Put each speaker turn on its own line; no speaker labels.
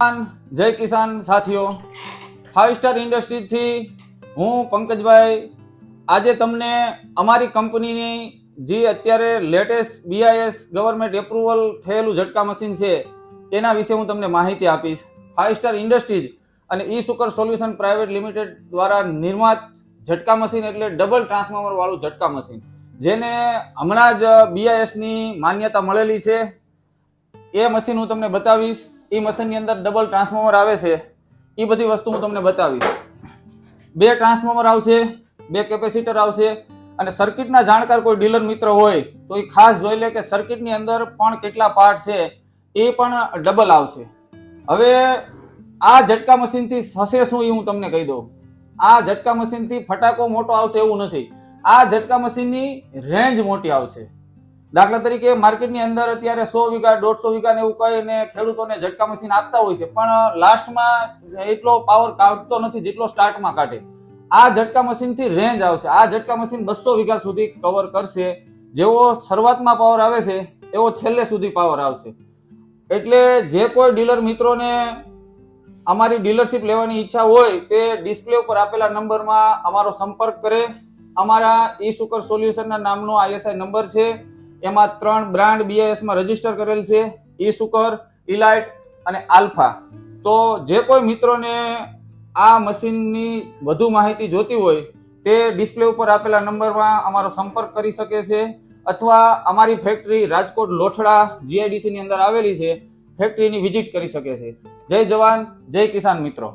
જય કિસાન સાથીઓ. Five star ઇન્ડસ્ટ્રીથી હું પંકજભાઈ. આજે તમને અમારી કંપનીની જે અત્યારે લેટેસ્ટ બીઆઈએસ ગવર્મેન્ટ એપ્રુવલ થયેલું ઝટકા મશીન છે, એના વિશે હું તમને માહિતી આપીશ. ફાઇવ સ્ટાર ઇન્ડસ્ટ્રીઝ અને ઈ સુકર સોલ્યુશન પ્રાઇવેટ લિમિટેડ દ્વારા નિર્માત ઝટકા મશીન એટલે ડબલ ટ્રાન્સફોર્મર વાળું ઝટકા મશીન જેને હમણાં જ બીઆઈએસની માન્યતા મળેલી છે. એ મશીન હું તમને બતાવીશ. એ મશીનની અંદર ડબલ ટ્રાન્સફોર્મર આવે છે. એ બધી વસ્તુ હું તમને બતાવીશ. બે ટ્રાન્સફોર્મર આવશે, બે કેપેસિટર આવશે અને સર્કિટના જાણકાર કોઈ ડીલર મિત્ર હોય, તો એ ખાસ જોઈ લે કે સર્કિટની અંદર પણ કેટલા પાર્ટ છે, એ પણ ડબલ આવશે. હવે આ ઝટકા મશીનથી થશે શું એ હું તમને કહી દઉં. આ ઝટકા મશીનથી ફટાકો મોટો આવશે એવું નથી. આ ઝટકા મશીનની રેન્જ મોટી આવશે. દાખલા તરીકે માર્કેટની અંદર અત્યારે સો વીઘા, દોઢસો વીઘા ને એવું કહીને ખેડૂતોને ઝટકા મશીન આપતા હોય છે. પણ લાસ્ટમાં એટલો પાવર કાઢતો નથી જેટલો સ્ટાર્ટમાં કાઢે. આ ઝટકા મશીનથી રેન્જ આવશે. આ ઝટકા મશીન બસો વીઘા સુધી કવર કરશે. જેવો શરૂઆતમાં પાવર આવે છે, એવો છેલ્લે સુધી પાવર આવશે. એટલે જે કોઈ ડીલર મિત્રોને અમારી ડીલરશીપ લેવાની ઈચ્છા હોય, તે ડિસ્પ્લે ઉપર આપેલા નંબરમાં અમારો સંપર્ક કરે. અમારા ઈ સુકર સોલ્યુશનના નામનો આઈએસઆઈ નંબર છે. એમાં ત્રણ બ્રાન્ડ બીએસમાં રજિસ્ટર કરેલ છે. ઈ સુકર ઇલાઇટ અને આલ્ફા તો જે કોઈ મિત્રોને આ મશીનની વધુ માહિતી જોતી હોય, તે ડિસ્પ્લે ઉપર આપેલા નંબરમાં અમારો સંપર્ક કરી શકે છે. અથવા અમારી ફેક્ટરી રાજકોટ લોઠડા જીઆઈડીસીની અંદર આવેલી છે, ફેક્ટરીની વિઝિટ કરી શકે છે. જય જવાન, જય કિસાન મિત્રો.